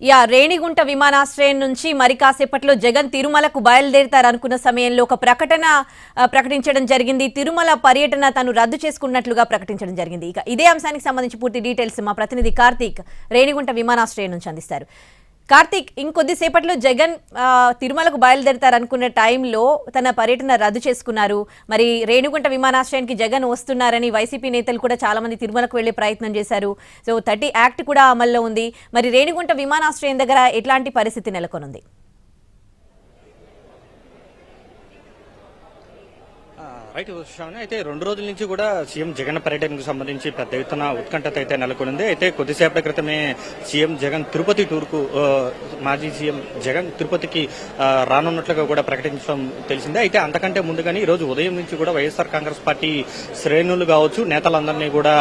Yeah Renigunta విమానాశ్రయం నుంచి మరి కాసేపట్లో జగన్ తిరుమలకు బయలుదేరుతారు అనుకున్న సమయంలో ఒక ప్రకటన ప్రకటించడం జరిగింది. తిరుమల పర్యటన తను రద్దు చేసుకున్నట్లుగా ప్రకటించడం జరిగింది. ఇక ఇదే అంశానికి సంబంధించి పూర్తి డీటెయిల్స్ మా ప్రతినిధి కార్తీక్ రేణిగుంట విమానాశ్రయం నుంచి అందిస్తారు. కార్తీక్ ఇంకొద్దిసేపట్లో జగన్ తిరుమలకు బయలుదేరతారు అనుకున్న టైంలో తన పర్యటన రద్దు చేసుకున్నారు. మరి రేణుగుంట విమానాశ్రయానికి జగన్ వస్తున్నారని వైసీపీ నేతలు కూడా చాలా మంది తిరుమలకు వెళ్ళే ప్రయత్నం చేశారు. సో థర్టీ యాక్ట్ కూడా అమల్లో ఉంది. మరి రేణుగుంట విమానాశ్రయం దగ్గర ఎట్లాంటి పరిస్థితి నెలకొనుంది? రైట్ శ్రావణి అయితే రెండు రోజుల నుంచి కూడా సీఎం జగన్ పర్యటనకు సంబంధించి పెద్ద ఎత్తున ఉత్కంఠత అయితే నెలకొనింది. అయితే కొద్దిసేపటి క్రితమే సీఎం జగన్ తిరుపతి టూర్కు మాజీ సీఎం జగన్ తిరుపతికి రానున్నట్లుగా కూడా ప్రకటించడం తెలిసిందే. అయితే అంతకంటే ముందుగానే ఈ రోజు ఉదయం నుంచి కూడా వైఎస్ఆర్ కాంగ్రెస్ పార్టీ శ్రేణులు కావచ్చు నేతలందరినీ కూడా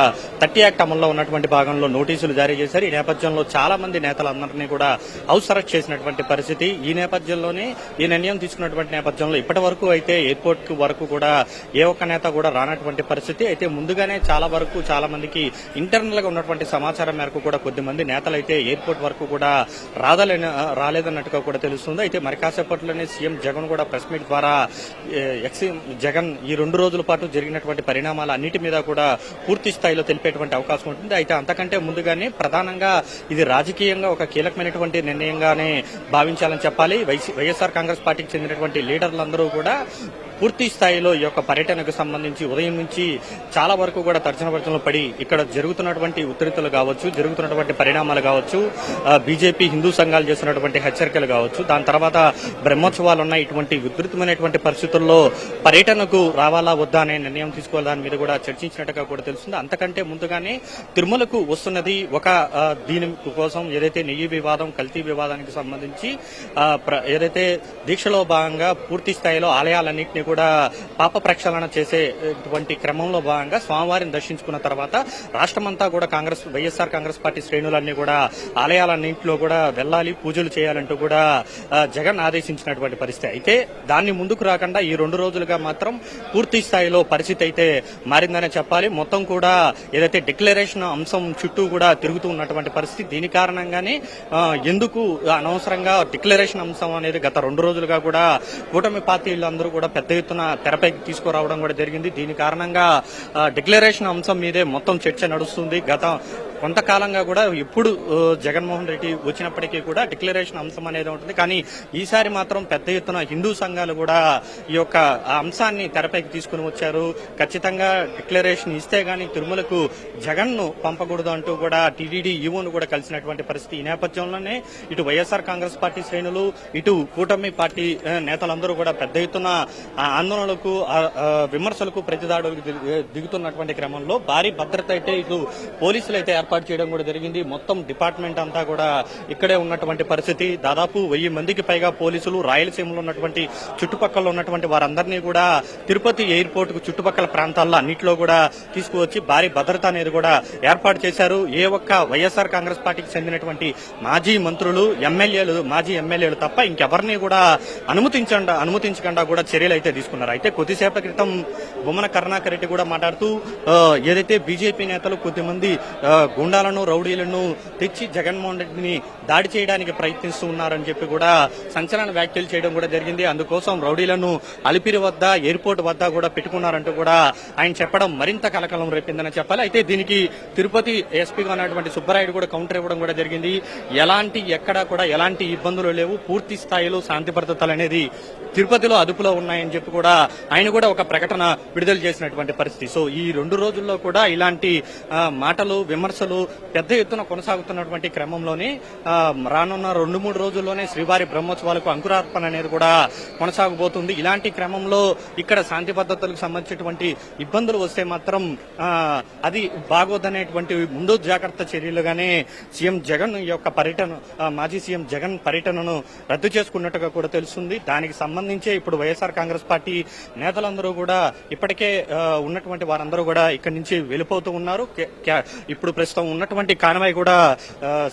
థర్టీ యాక్ట్ అమల్లో ఉన్నటువంటి భాగంలో నోటీసులు జారీ చేశారు. ఈ నేపథ్యంలో చాలా మంది నేతలందరినీ కూడా హౌస్ అరెస్ట్ చేసినటువంటి పరిస్థితి. ఈ నేపథ్యంలోనే ఈ నిర్ణయం తీసుకున్నటువంటి నేపథ్యంలో ఇప్పటి వరకు అయితే ఎయిర్పోర్ట్ వరకు కూడా ఏ ఒక్క నేత కూడా రానటువంటి పరిస్థితి. అయితే ముందుగానే చాలా వరకు చాలా మందికి ఇంటర్నల్గా ఉన్నటువంటి సమాచారం మేరకు కూడా కొద్దిమంది నేతలు అయితే ఎయిర్పోర్ట్ వరకు కూడా రాదలేని రాలేదన్నట్టుగా కూడా తెలుస్తుంది. అయితే మరి కాసేపట్లోనే సీఎం జగన్ కూడా ప్రెస్ మీట్ ద్వారా ఏ, ఎక్స్ జగన్ ఈ రెండు రోజుల పాటు జరిగినటువంటి పరిణామాలు అన్నిటి మీద కూడా పూర్తి స్థాయిలో తెలిపేటువంటి అవకాశం ఉంటుంది. అయితే అంతకంటే ముందుగానే ప్రధానంగా ఇది రాజకీయంగా ఒక కీలకమైనటువంటి నిర్ణయంగానే భావించాలని చెప్పాలి. వైఎస్ఆర్ కాంగ్రెస్ పార్టీకి చెందినటువంటి లీడర్లందరూ కూడా పూర్తి స్థాయిలో ఈ యొక్క పర్యటనకు సంబంధించి ఉదయం నుంచి చాలా వరకు కూడా తర్జన భర్జనలు పడి ఇక్కడ జరుగుతున్నటువంటి ఉత్తరితులు కావచ్చు జరుగుతున్నటువంటి పరిణామాలు కావచ్చు బీజేపీ హిందూ సంఘాలు చేస్తున్నటువంటి హెచ్చరికలు కావచ్చు. దాని తర్వాత బ్రహ్మోత్సవాలు ఉన్న ఇటువంటి ఉధృతమైనటువంటి పరిస్థితుల్లో పర్యటనకు రావాలా వద్దా అనే నిర్ణయం తీసుకోవాలి దాని మీద కూడా చర్చించినట్టుగా కూడా తెలుస్తుంది. అంతకంటే ముందుగానే తిరుమలకు వస్తున్నది ఒక దీని కోసం ఏదైతే నెయ్యి వివాదం కల్తీ వివాదానికి సంబంధించి ప్ర- ఏదైతే దీక్షలో భాగంగా పూర్తి స్థాయిలో ఆలయాలన్నింటినీ కూడా పాప ప్రక్షాళన చేసేటువంటి క్రమంలో భాగంగా స్వామివారిని దర్శించుకున్న తర్వాత రాష్ట్రమంతా కూడా కాంగ్రెస్ వైఎస్ఆర్ కాంగ్రెస్ పార్టీ శ్రేణులన్నీ కూడా ఆలయాలన్నింటిలో కూడా వెళ్ళాలి పూజలు చేయాలంటూ కూడా జగన్ ఆదేశించినటువంటి పరిస్థితి. అయితే దాన్ని ముందుకు రాకుండా ఈ రెండు రోజులుగా మాత్రం పూర్తి స్థాయిలో పరిస్థితి అయితే మారిందనే చెప్పాలి. మొత్తం కూడా ఏదైతే డిక్లరేషన్ అంశం చుట్టూ కూడా తిరుగుతూ ఉన్నటువంటి పరిస్థితి దీని కారణంగానే ఎందుకు అనవసరంగా డిక్లరేషన్ అంశం అనేది గత రెండు రోజులుగా కూడా కూటమి పార్టీలందరూ కూడా పెద్ద ఎత్తున తెరపైకి తీసుకురావడం కూడా జరిగింది. దీని కారణంగా డిక్లరేషన్ అంశం మీదే మొత్తం చర్చ నడుస్తుంది. గత కొంతకాలంగా కూడా ఎప్పుడు జగన్మోహన్ రెడ్డి వచ్చినప్పటికీ కూడా డిక్లరేషన్ అంశం అనేది ఉంటుంది. కానీ ఈసారి మాత్రం పెద్ద ఎత్తున హిందూ సంఘాలు కూడా ఈ యొక్క అంశాన్ని తెరపైకి తీసుకుని వచ్చారు. ఖచ్చితంగా డిక్లరేషన్ ఇస్తే గానీ తిరుమలకు జగన్ను పంపకూడదు అంటూ కూడా టీడీడీ ఈవోను కూడా కలిసినటువంటి పరిస్థితి ఈ నేపథ్యంలోనే. ఇటు వైఎస్ఆర్ కాంగ్రెస్ పార్టీ శ్రేణులు ఇటు కూటమి పార్టీ నేతలందరూ కూడా పెద్ద ఎత్తున ఆ ఆందోళనలకు విమర్శలకు ప్రతిదాడులకు దిగుతున్నటువంటి క్రమంలో భారీ భద్రత అయితే ఇటు పోలీసులు అయితే ఏర్పాటు చేయడం కూడా జరిగింది. మొత్తం డిపార్ట్మెంట్ అంతా కూడా ఇక్కడే ఉన్నటువంటి పరిస్థితి. దాదాపు వెయ్యి మందికి పైగా పోలీసులు రాయలసీమలో ఉన్నటువంటి చుట్టుపక్కల ఉన్నటువంటి వారందరినీ కూడా తిరుపతి ఎయిర్పోర్ట్కు చుట్టుపక్కల ప్రాంతాల్లో అన్నింటిలో కూడా తీసుకువచ్చి భారీ భద్రత అనేది కూడా ఏర్పాటు చేశారు. ఏ ఒక్క వైఎస్ఆర్ కాంగ్రెస్ పార్టీకి చెందినటువంటి మాజీ మంత్రులు ఎమ్మెల్యేలు మాజీ ఎమ్మెల్యేలు తప్ప ఇంకెవరిని కూడా అనుమతించండి అనుమతించకుండా కూడా చర్యలు అయితే తీసుకున్నారు. అయితే కొద్దిసేపటి క్రితం బొమ్మన కరుణాకర్ రెడ్డి కూడా మాట్లాడుతూ ఏదైతే బీజేపీ నేతలు కొద్దిమంది గుండాలను రౌడీలను తెచ్చి జగన్మోహన్ రెడ్డిని దాడి చేయడానికి ప్రయత్నిస్తూ ఉన్నారని చెప్పి కూడా సంచలన వ్యాఖ్యలు చేయడం కూడా జరిగింది. అందుకోసం రౌడీలను అలిపిరి వద్ద ఎయిర్పోర్ట్ వద్ద కూడా పెట్టుకున్నారంటూ కూడా ఆయన చెప్పడం మరింత కలకలం రేపిందని చెప్పాలి. అయితే దీనికి తిరుపతి ఎస్పీగా ఉన్నటువంటి సుబ్బరాయుడు కూడా కౌంటర్ ఇవ్వడం కూడా జరిగింది. ఎలాంటి ఎక్కడా కూడా ఎలాంటి ఇబ్బందులు లేవు. పూర్తి స్థాయిలో శాంతి భద్రతలు అనేది తిరుపతిలో అదుపులో ఉన్నాయని చెప్పి కూడా ఆయన కూడా ఒక ప్రకటన విడుదల చేసినటువంటి పరిస్థితి. సో ఈ రెండు రోజుల్లో కూడా ఇలాంటి మాటలు విమర్శలు పెద్ద ఎత్తున కొనసాగుతున్నటువంటి క్రమంలోనే రానున్న రెండు మూడు రోజుల్లోనే శ్రీవారి బ్రహ్మోత్సవాలకు అంకురార్పణ అనేది కూడా కొనసాగబోతుంది. ఇలాంటి క్రమంలో ఇక్కడ శాంతి భద్రతలకు సంబంధించినటువంటి ఇబ్బందులు వస్తే మాత్రం అది బాగోదనేటువంటి ముందు జాగ్రత్త చర్యలుగానే సీఎం జగన్ ఈ యొక్క పర్యటన మాజీ సీఎం జగన్ పర్యటనను రద్దు చేసుకున్నట్టుగా కూడా తెలుస్తుంది. దానికి సంబంధించే ఇప్పుడు వైఎస్ఆర్ కాంగ్రెస్ పార్టీ నేతలందరూ కూడా ఇప్పటికే ఉన్నటువంటి వారందరూ కూడా ఇక్కడి నుంచి వెళ్ళిపోతూ ఉన్నారు. కే- ఇప్పుడు ప్రస్తుతం ఉన్నటువంటి కాన్వాయ్ కూడా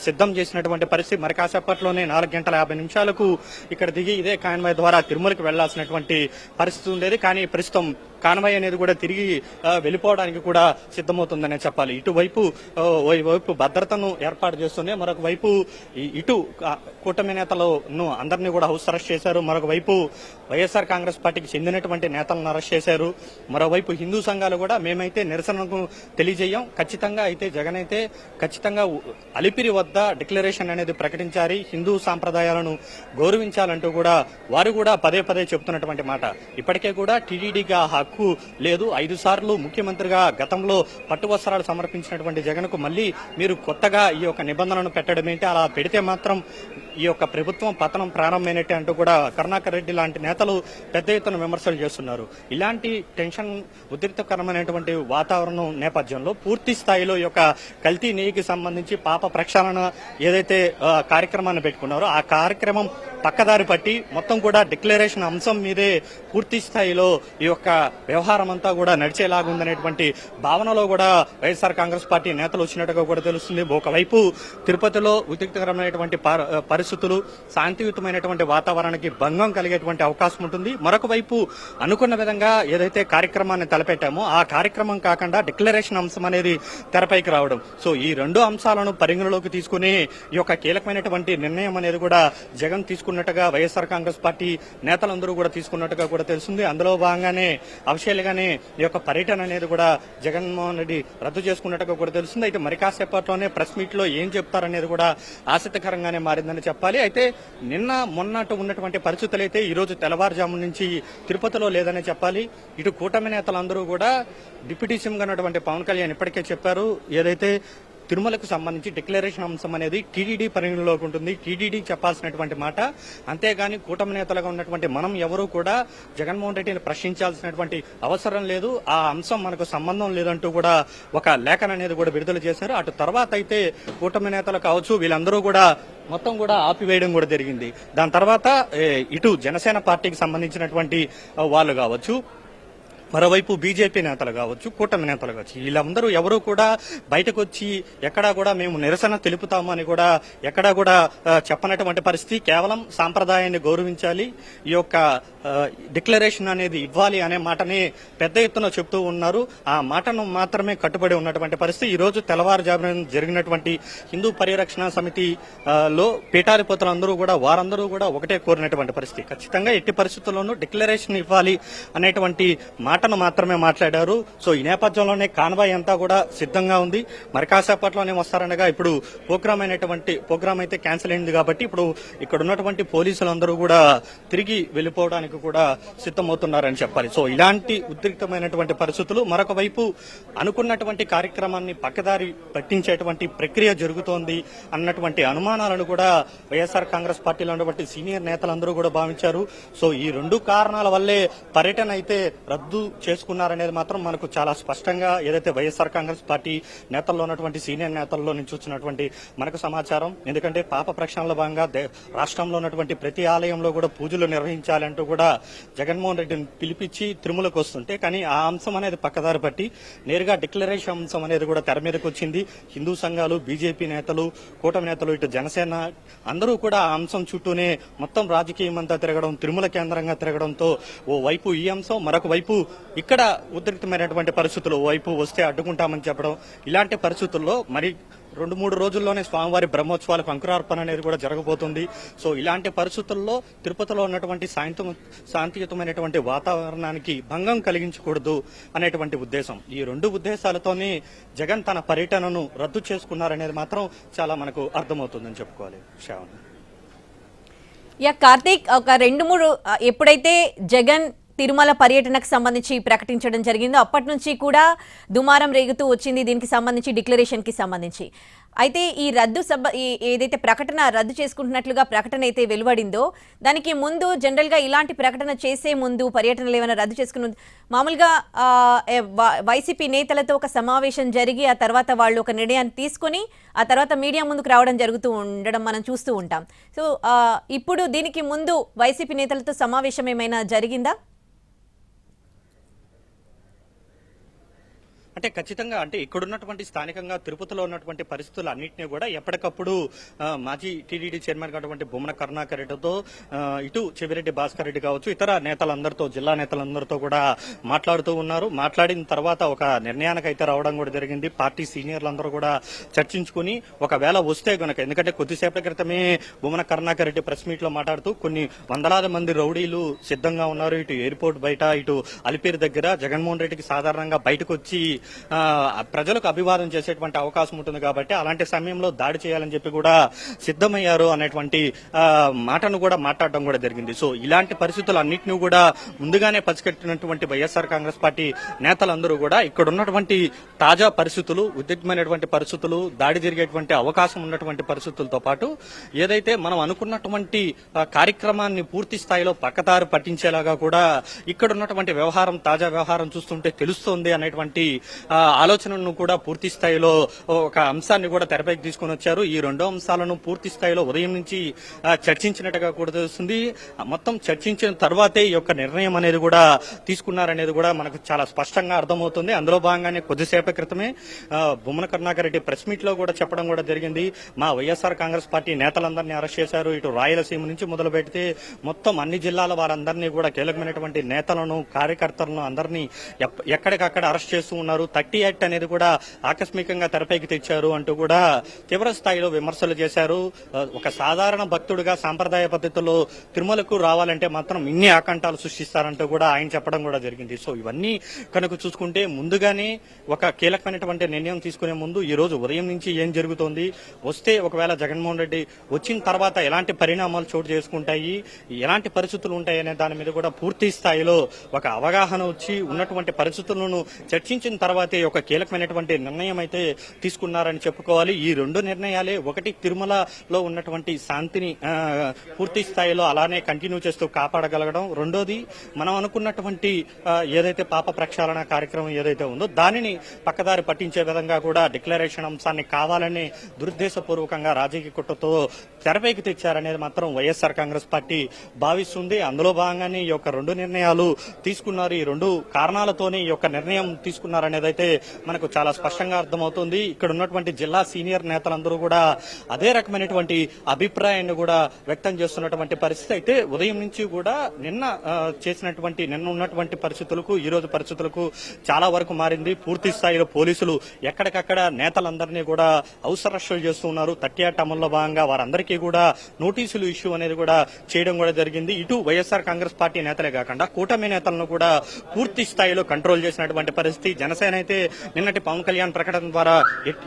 సిద్ధం చేసినటువంటి పరిస్థితి. మరి కాసేపట్లోనే నాలుగు గంటల యాభై నిమిషాలకు ఇక్కడ దిగి ఇదే కాన్వాయ్ ద్వారా తిరుమలకి వెళ్ళాల్సినటువంటి పరిస్థితి ఉండేది. కానీ ప్రస్తుతం కాన్వాయ్ అనేది కూడా తిరిగి వెళ్ళిపోవడానికి కూడా సిద్ధమవుతుందనే చెప్పాలి. ఇటువైపు ఆ, వైపు భద్రతను ఏర్పాటు చేస్తుంది మరొక వైపు ఇటు కూటమి నేతలను అందరినీ కూడా హౌస్ అరెస్ట్ చేశారు. మరొక వైపు వైఎస్ఆర్ కాంగ్రెస్ పార్టీకి చెందినటువంటి నేతలను అరెస్ట్ చేశారు. మరోవైపు హిందూ సంఘాలు కూడా మేమైతే నిరసనకు తెలియజేయం. ఖచ్చితంగా అయితే జగన్ అయితే ఖచ్చితంగా అలిపిరి వద్ద డిక్లరేషన్ అనేది ప్రకటించాలి. హిందూ సాంప్రదాయాలను గౌరవించాలంటూ కూడా వారు కూడా పదే పదే చెప్తున్నటువంటి మాట. ఇప్పటికే కూడా టీడీడీగా హక్కు లేదు. ఐదు సార్లు ముఖ్యమంత్రిగా గతంలో పట్టు వస్త్రాలు సమర్పించినటువంటి జగన్కు మళ్ళీ మీరు కొత్తగా ఈ యొక్క నిబంధనను పెట్టడం ఏంటి? అలా పెడితే మాత్రం ఈ యొక్క ప్రభుత్వం పతనం ప్రారంభమైనట్టే అంటూ కూడా కరుణాకర్ రెడ్డి లాంటి నేతలు పెద్ద ఎత్తున విమర్శలు చేస్తున్నారు. ఇలాంటి టెన్షన్ ఉద్రిక్తకరమైనటువంటి వాతావరణం నేపథ్యంలో పూర్తి స్థాయిలో ఈ యొక్క కల్తీ నెయ్యికి సంబంధించి పాప ప్రక్షాళన ఏదైతే కార్యక్రమాన్ని పెట్టుకున్నారో ఆ కార్యక్రమం పక్కదారి పట్టి మొత్తం కూడా డిక్లరేషన్ అంశం మీదే పూర్తి స్థాయిలో ఈ యొక్క వ్యవహారం అంతా కూడా నడిచేలాగుందనేటువంటి భావనలో కూడా వైఎస్ఆర్ కాంగ్రెస్ పార్టీ నేతలు వచ్చినట్టుగా కూడా తెలుస్తుంది. ఒకవైపు తిరుపతిలో ఉద్రిక్తకరమైనటువంటి పర- పరిస్థితులు శాంతియుతమైనటువంటి వాతావరణానికి భంగం కలిగేటువంటి అవకాశం ఉంటుంది. మరొక వైపు అనుకున్న విధంగా ఏదైతే కార్యక్రమాన్ని తలపెట్టామో ఆ కార్యక్రమం కాకుండా డిక్లరేషన్ అంశం అనేది తెరపైకి రావడం. సో ఈ రెండు అంశాలను పరిగణలోకి తీసుకుని ఈ యొక్క కీలకమైనటువంటి నిర్ణయం అనేది కూడా జగన్ తీసుకున్నట్టుగా వైఎస్ఆర్ కాంగ్రెస్ పార్టీ నేతలందరూ కూడా తీసుకున్నట్టుగా కూడా తెలిసింది అందులో భాగంగానే అఫిషియల్గానే ఈ యొక్క పర్యటన అనేది కూడా జగన్మోహన్ రెడ్డి రద్దు చేసుకున్నట్టుగా కూడా తెలుస్తుంది. అయితే మరి కాసేపట్లోనే ప్రెస్ మీట్లో ఏం చెప్తారనేది కూడా ఆసక్తికరంగానే మారిందని చెప్పాలి. అయితే నిన్న మొన్నటి ఉన్నటువంటి పరిస్థితులు అయితే ఈరోజు తెల్లవారుజాము నుంచి తిరుపతిలో లేదనే చెప్పాలి. ఇటు కూటమి నేతలందరూ కూడా డిప్యూటీ సీఎంగా ఉన్నటువంటి పవన్ కళ్యాణ్ ఇప్పటికే చెప్పారు. ఏదైతే తిరుమలకు సంబంధించి డిక్లరేషన్ అంశం అనేది టీడీడీ పరిగణలోకి ఉంటుంది. టీడీడీ చెప్పాల్సినటువంటి మాట. అంతేగాని కూటమి నేతలుగా ఉన్నటువంటి మనం ఎవరూ కూడా జగన్మోహన్ రెడ్డిని ప్రశ్నించాల్సినటువంటి అవసరం లేదు. ఆ అంశం మనకు సంబంధం లేదంటూ కూడా ఒక లేఖన అనేది కూడా విడుదల చేశారు. అటు తర్వాత అయితే కూటమి నేతలు కావచ్చు వీళ్ళందరూ కూడా మొత్తం కూడా ఆపివేయడం కూడా జరిగింది. దాని తర్వాత ఇటు జనసేన పార్టీకి సంబంధించినటువంటి వాళ్ళు కావచ్చు మరోవైపు బీజేపీ నేతలు కావచ్చు కూటమి నేతలు కావచ్చు వీళ్ళందరూ ఎవరు కూడా బయటకు వచ్చి ఎక్కడా కూడా మేము నిరసన తెలుపుతాము అని కూడా ఎక్కడా కూడా చెప్పనటువంటి పరిస్థితి. కేవలం సాంప్రదాయాన్ని గౌరవించాలి. ఈ యొక్క డిక్లరేషన్ అనేది ఇవ్వాలి అనే మాటని పెద్ద ఎత్తున చెప్తూ ఉన్నారు. ఆ మాటను మాత్రమే కట్టుబడి ఉన్నటువంటి పరిస్థితి. ఈ రోజు తెల్లవారుజామున జరిగినటువంటి హిందూ పరిరక్షణ సమితి లో పీఠాధిపతులందరూ కూడా వారందరూ కూడా ఒకటే కోరినటువంటి పరిస్థితి. ఖచ్చితంగా ఎట్టి పరిస్థితుల్లోనూ డిక్లరేషన్ ఇవ్వాలి అనేటువంటి మాట మాటను మాత్రమే మాట్లాడారు. సో ఈ నేపథ్యంలోనే కాన్వాయ్ అంతా కూడా సిద్ధంగా ఉంది. మరి కాసేపట్లోనే వస్తారనగా ఇప్పుడు ప్రోగ్రామ్ అయినటువంటి ప్రోగ్రామ్ అయితే క్యాన్సిల్ అయింది కాబట్టి ఇప్పుడు ఇక్కడ ఉన్నటువంటి పోలీసులందరూ కూడా తిరిగి వెళ్ళిపోవడానికి కూడా సిద్ధమవుతున్నారని చెప్పాలి. సో ఇలాంటి ఉద్రిక్తమైనటువంటి పరిస్థితులు మరొక వైపు అనుకున్నటువంటి కార్యక్రమాన్ని పక్కదారి పట్టించేటువంటి ప్రక్రియ జరుగుతోంది అన్నటువంటి అనుమానాలను కూడా వైఎస్ఆర్ కాంగ్రెస్ పార్టీలో ఉన్నటువంటి సీనియర్ నేతలందరూ కూడా భావించారు. సో ఈ రెండు కారణాల వల్లే పర్యటన అయితే రద్దు చేసుకున్నారనేది మాత్రం మనకు చాలా స్పష్టంగా ఏదైతే వైఎస్ఆర్ కాంగ్రెస్ పార్టీ నేతల్లో ఉన్నటువంటి సీనియర్ నేతల్లో నుంచి వచ్చినటువంటి మనకు సమాచారం. ఎందుకంటే పాప ప్రక్షాళనలో భాగంగా దే- రాష్ట్రంలో ఉన్నటువంటి ప్రతి ఆలయంలో కూడా పూజలు నిర్వహించాలంటూ కూడా జగన్మోహన్ రెడ్డిని పిలిపించి తిరుమలకు వస్తుంటే కానీ ఆ అంశం అనేది పక్కదారి పట్టి నేరుగా డిక్లరేషన్ అంశం అనేది కూడా తెర మీదకి వచ్చింది. హిందూ సంఘాలు బీజేపీ నేతలు కూటమి నేతలు ఇటు జనసేన అందరూ కూడా ఆ అంశం చుట్టూనే మొత్తం రాజకీయం అంతా తిరగడం తిరుమల కేంద్రంగా తిరగడంతో ఓ వైపు ఈ అంశం మరొక వైపు ఇక్కడ ఉద్రిక్తమైనటువంటి పరిస్థితులు వైపు వస్తే అడ్డుకుంటామని చెప్పడం ఇలాంటి పరిస్థితుల్లో మరి రెండు మూడు రోజుల్లోనే స్వామివారి బ్రహ్మోత్సవాలకు అంకురార్పణ అనేది కూడా జరగబోతుంది. సో ఇలాంటి పరిస్థితుల్లో తిరుపతిలో ఉన్నటువంటి శాంతం శాంతియుతమైనటువంటి వాతావరణానికి భంగం కలిగించకూడదు అనేటువంటి ఉద్దేశం. ఈ రెండు ఉద్దేశాలతోనే జగన్ తన పర్యటనను రద్దు చేసుకున్నారనేది మాత్రం చాలా మనకు అర్థమవుతుందని చెప్పుకోవాలి. శ్రావణ్. యా కార్తీక్ ఒక రెండు మూడు ఎప్పుడైతే జగన్ తిరుమల పర్యటనకు సంబంధించి ప్రకటించడం జరిగిందో. అప్పటి నుంచి కూడా దుమారం రేగుతూ వచ్చింది. దీనికి సంబంధించి డిక్లరేషన్కి సంబంధించి. అయితే ఈ రద్దు సభ ఈ- ఏదైతే ప్రకటన రద్దు చేసుకుంటున్నట్లుగా ప్రకటన అయితే వెలువడిందో దానికి ముందు జనరల్గా ఇలాంటి ప్రకటన చేసే ముందు పర్యటనలు ఏమైనా రద్దు చేసుకుని మామూలుగా వైసీపీ నేతలతో ఒక సమావేశం జరిగి ఆ తర్వాత వాళ్ళు ఒక నిర్ణయాన్ని తీసుకొని ఆ తర్వాత మీడియా ముందుకు రావడం జరుగుతూ ఉండడం మనం చూస్తూ ఉంటాం. సో ఇప్పుడు దీనికి ముందు వైసీపీ నేతలతో సమావేశం ఏమైనా జరిగిందా? అంటే ఖచ్చితంగా అంటే ఇక్కడున్నటువంటి స్థానికంగా తిరుపతిలో ఉన్నటువంటి పరిస్థితులు అన్నింటినీ కూడా ఎప్పటికప్పుడు మాజీ టీడీడీ చైర్మన్ కాటువంటి బొమ్మన కరుణాకర్ రెడ్డితో ఇటు చెవిరెడ్డి భాస్కర్ రెడ్డి కావచ్చు ఇతర నేతలందరితో జిల్లా నేతలందరితో కూడా మాట్లాడుతూ ఉన్నారు. మాట్లాడిన తర్వాత ఒక నిర్ణయానికి అయితే రావడం కూడా జరిగింది. పార్టీ సీనియర్లందరూ కూడా చర్చించుకుని ఒకవేళ వస్తే గనక ఎందుకంటే కొద్దిసేపటి క్రితమే బొమ్మన కరుణాకర్ రెడ్డి ప్రెస్ మీట్లో మాట్లాడుతూ కొన్ని వందలాది మంది రౌడీలు సిద్ధంగా ఉన్నారు. ఇటు ఎయిర్పోర్ట్ బయట ఇటు అలిపేరు దగ్గర జగన్మోహన్ రెడ్డికి సాధారణంగా బయటకు వచ్చి ప్రజలకు అభివాదం చేసేటువంటి అవకాశం ఉంటుంది కాబట్టి అలాంటి సమయంలో దాడి చేయాలని చెప్పి కూడా సిద్ధమయ్యారు అనేటువంటి మాటను కూడా మాట్లాడడం కూడా జరిగింది. సో ఇలాంటి పరిస్థితులు అన్నింటినీ కూడా ముందుగానే పసిగట్టినటువంటి వైఎస్ఆర్ కాంగ్రెస్ పార్టీ నేతలందరూ కూడా ఇక్కడ ఉన్నటువంటి తాజా పరిస్థితులు ఉద్రిక్తమైనటువంటి పరిస్థితులు దాడి జరిగేటువంటి అవకాశం ఉన్నటువంటి పరిస్థితులతో పాటు ఏదైతే మనం అనుకున్నటువంటి కార్యక్రమాన్ని పూర్తి స్థాయిలో పక్కదారి పట్టించేలాగా కూడా ఇక్కడ ఉన్నటువంటి వ్యవహారం తాజా వ్యవహారం చూస్తుంటే తెలుస్తోంది అనేటువంటి ఆలోచనను కూడా పూర్తి స్థాయిలో ఒక అంశాన్ని కూడా తెరపైకి తీసుకొని వచ్చారు. ఈ రెండో అంశాలను పూర్తి స్థాయిలో ఉదయం నుంచి చర్చించినట్టుగా కూడా తెలుస్తుంది. మొత్తం చర్చించిన తర్వాతే ఈ యొక్క నిర్ణయం అనేది కూడా తీసుకున్నారనేది కూడా మనకు చాలా స్పష్టంగా అర్థమవుతుంది. అందులో భాగంగానే కొద్దిసేపటి క్రితమే బొమ్మన కరుణాకర్ రెడ్డి ప్రెస్ మీట్లో కూడా చెప్పడం కూడా జరిగింది. మా వైఎస్ఆర్ కాంగ్రెస్ పార్టీ నేతలందరినీ అరెస్ట్ చేశారు. ఇటు రాయలసీమ నుంచి మొదలు పెడితే మొత్తం అన్ని జిల్లాల వారందరినీ కూడా కీలకమైనటువంటి నేతలను కార్యకర్తలను అందరినీ ఎక్కడికక్కడ అరెస్ట్ చేస్తూ ఉన్నారు. థర్టీ యాక్ట్ అనేది కూడా ఆకస్మికంగా తెరపైకి తెచ్చారు అంటూ కూడా తీవ్ర స్థాయిలో విమర్శలు చేశారు. ఒక సాధారణ భక్తుడిగా సాంప్రదాయ పద్ధతిలో తిరుమలకు రావాలంటే మాత్రం ఇన్ని ఆకంఠాలు సృష్టిస్తారంటూ కూడా ఆయన చెప్పడం కూడా జరిగింది. సో ఇవన్నీ కనుక చూసుకుంటే ముందుగానే ఒక కీలకమైనటువంటి నిర్ణయం తీసుకునే ముందు ఈ రోజు ఉదయం నుంచి ఏం జరుగుతోంది? వస్తే ఒకవేళ జగన్మోహన్ రెడ్డి వచ్చిన తర్వాత ఎలాంటి పరిణామాలు చోటు చేసుకుంటాయి? ఎలాంటి పరిస్థితులు ఉంటాయి అనే దాని మీద కూడా పూర్తి స్థాయిలో ఒక అవగాహన వచ్చి ఉన్నటువంటి పరిస్థితులను చర్చించిన తర్వాత ఒక కీలకమైనటువంటి నిర్ణయం అయితే తీసుకున్నారని చెప్పుకోవాలి. ఈ రెండు నిర్ణయాలే ఒకటి తిరుమలలో ఉన్నటువంటి శాంతిని పూర్తి స్థాయిలో అలానే కంటిన్యూ చేస్తూ కాపాడగలగడం. రెండోది మనం అనుకున్నటువంటి ఏదైతే పాప ప్రక్షాళన కార్యక్రమం ఏదైతే ఉందో దానిని పక్కదారి పట్టించే విధంగా కూడా డిక్లరేషన్ అంశాన్ని కావాలని దురుద్దేశపూర్వకంగా రాజకీయ కుట్రతో తెరపైకి తెచ్చారనేది మాత్రం వైఎస్ఆర్ కాంగ్రెస్ పార్టీ భావిస్తుంది. అందులో భాగంగానే ఈ యొక్క రెండు నిర్ణయాలు తీసుకున్నారు. ఈ రెండు కారణాలతోనే ఈ యొక్క నిర్ణయం తీసుకున్నారనేది అయితే మనకు చాలా స్పష్టంగా అర్థమవుతుంది. ఇక్కడ ఉన్నటువంటి జిల్లా సీనియర్ నేతలందరూ కూడా అదే రకమైనటువంటి అభిప్రాయాన్ని కూడా వ్యక్తం చేస్తున్నటువంటి పరిస్థితి. అయితే ఉదయం నుంచి కూడా నిన్న చేసినటువంటి నిన్న ఉన్నటువంటి పరిస్థితులకు ఈ రోజు పరిస్థితులకు చాలా వరకు మారింది. పూర్తి స్థాయిలో పోలీసులు ఎక్కడికక్కడ నేతలందరినీ కూడా అవసరస్తులు చేస్తూ ఉన్నారు. తట్టియాట అమల్లో భాగంగా వారందరికీ కూడా నోటీసులు ఇష్యూ అనేది కూడా చేయడం కూడా జరిగింది. ఇటు వైఎస్ఆర్ కాంగ్రెస్ పార్టీ నేతలే కాకుండా కూటమి నేతలను కూడా పూర్తి స్థాయిలో కంట్రోల్ చేసినటువంటి పరిస్థితి. జనసేన అయితే నిన్నటి పవన్ కళ్యాణ్ ప్రకటన ద్వారా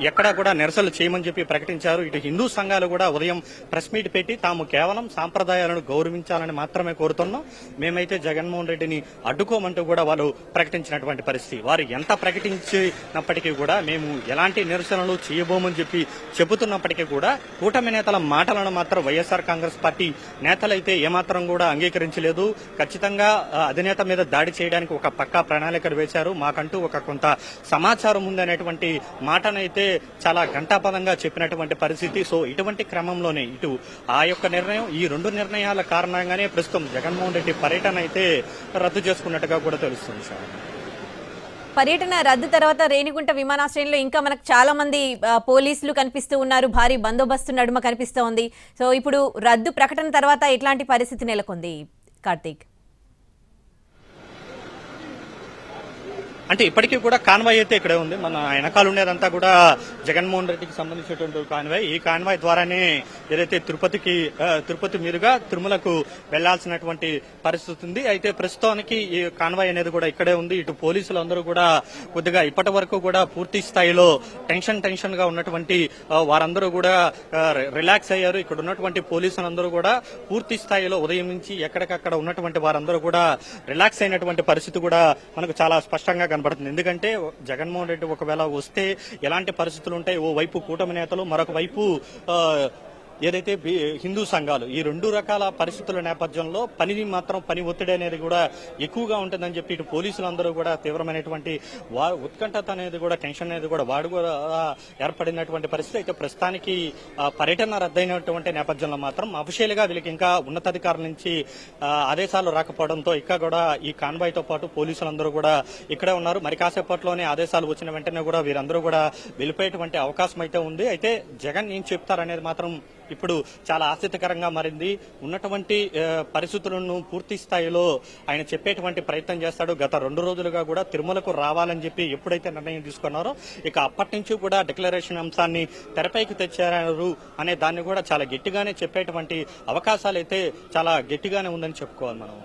ఎక్కడా కూడా నిరసనలు చేయమని చెప్పి ప్రకటించారు. ఇటు హిందూ సంఘాలు కూడా ఉదయం ప్రెస్ మీట్ పెట్టి తాము కేవలం సాంప్రదాయాలను గౌరవించాలని మాత్రమే కోరుతున్నాం. మేమైతే జగన్మోహన్ రెడ్డిని అడ్డుకోమంటూ కూడా వాళ్ళు ప్రకటించినటువంటి పరిస్థితి. వారు ఎంత ప్రకటించినప్పటికీ కూడా మేము ఎలాంటి నిరసనలు చేయబోమని చెప్పి చెబుతున్నప్పటికీ కూడా కూటమి నేతల మాటలను మాత్రం వైఎస్ఆర్ కాంగ్రెస్ పార్టీ నేతలైతే ఏమాత్రం కూడా అంగీకరించలేదు. ఖచ్చితంగా అధినేత మీద దాడి చేయడానికి ఒక పక్కా ప్రణాళికలు వేశారు. మాకంటూ ఒక కొంత సమాచారం ఉందనేటువంటి మాటనైతే చాలా ఘంటాపదంగా చెప్పినటువంటి పరిస్థితి. సో ఇటువంటి క్రమంలోనే ఇటు ఆ యొక్క నిర్ణయం ఈ రెండు నిర్ణయాల కారణంగానే ప్రస్తుతం జగన్మోహన్ రెడ్డి పర్యటన అయితే రద్దు చేసుకున్నట్టుగా కూడా తెలుస్తుంది సార్. పర్యటన రద్దు తర్వాత రేణిగుంట విమానాశ్రయంలో ఇంకా మనకు చాలా మంది పోలీసులు కనిపిస్తూ ఉన్నారు. భారీ బందోబస్తు నడుమ కనిపిస్తోంది. సో ఇప్పుడు రద్దు ప్రకటన తర్వాత ఎట్లాంటి పరిస్థితి నెలకొంది కార్తీక్? అంటే ఇప్పటికీ కూడా కాన్వాయ్ అయితే ఇక్కడే ఉంది. మన వెనకాల ఉండేదంతా కూడా జగన్మోహన్ రెడ్డికి సంబంధించినటువంటి కాన్వాయ్. ఈ కాన్వాయ్ ద్వారానే ఏదైతే తిరుపతికి తిరుపతి మీదుగా తిరుమలకు వెళ్ళాల్సినటువంటి పరిస్థితి ఉంది. అయితే ప్రస్తుతానికి ఈ కాన్వాయ్ అనేది కూడా ఇక్కడే ఉంది. ఇటు పోలీసులు అందరూ కూడా కొద్దిగా ఇప్పటి వరకు కూడా పూర్తి స్థాయిలో టెన్షన్ టెన్షన్గా ఉన్నటువంటి వారందరూ కూడా రిలాక్స్ అయ్యారు. ఇక్కడ ఉన్నటువంటి పోలీసులందరూ కూడా పూర్తి స్థాయిలో ఉదయం నుంచి ఎక్కడికక్కడ ఉన్నటువంటి వారందరూ కూడా రిలాక్స్ అయినటువంటి పరిస్థితి కూడా మనకు చాలా స్పష్టంగా కనబడుతుంది. ఎందుకంటే జగన్మోహన్ రెడ్డి ఒకవేళ వస్తే ఎలాంటి పరిస్థితులు ఉంటాయి? ఓ వైపు కూటమి నేతలు మరొక వైపు ఏదైతే హిందూ సంఘాలు ఈ రెండు రకాల పరిస్థితుల నేపథ్యంలో పనిని మాత్రం పని ఒత్తిడి అనేది కూడా ఎక్కువగా ఉంటుందని చెప్పి ఇటు పోలీసులందరూ కూడా తీవ్రమైనటువంటి వా ఉత్కంఠత అనేది కూడా టెన్షన్ అనేది కూడా వాడు కూడా ఏర్పడినటువంటి పరిస్థితి. అయితే ప్రస్తుతానికి పర్యటన రద్దయినటువంటి నేపథ్యంలో మాత్రం అఫీషియల్గా వీళ్ళకి ఇంకా ఉన్నతాధికారుల నుంచి ఆదేశాలు రాకపోవడంతో ఇంకా కూడా ఈ కాన్వాయ్తో పాటు పోలీసులందరూ కూడా ఇక్కడే ఉన్నారు. మరి కాసేపట్లోనే ఆదేశాలు వచ్చిన వెంటనే కూడా వీరందరూ కూడా వెళ్ళిపోయేటువంటి అవకాశం అయితే ఉంది. అయితే జగన్ ఏం చెప్తారనేది మాత్రం ఇప్పుడు చాలా ఆసక్తికరంగా మారింది. ఉన్నటువంటి పరిస్థితులను పూర్తి స్థాయిలో ఆయన చెప్పేటువంటి ప్రయత్నం చేస్తాడు. గత రెండు రోజులుగా కూడా తిరుమలకు రావాలని చెప్పి ఎప్పుడైతే నిర్ణయం తీసుకున్నారో ఇక అప్పటి నుంచి కూడా డిక్లరేషన్ అంశాన్ని తెరపైకి తెచ్చారు అనే దాన్ని కూడా చాలా గట్టిగానే చెప్పేటువంటి అవకాశాలు అయితే చాలా గట్టిగానే ఉందని చెప్పుకోవాలి మనం.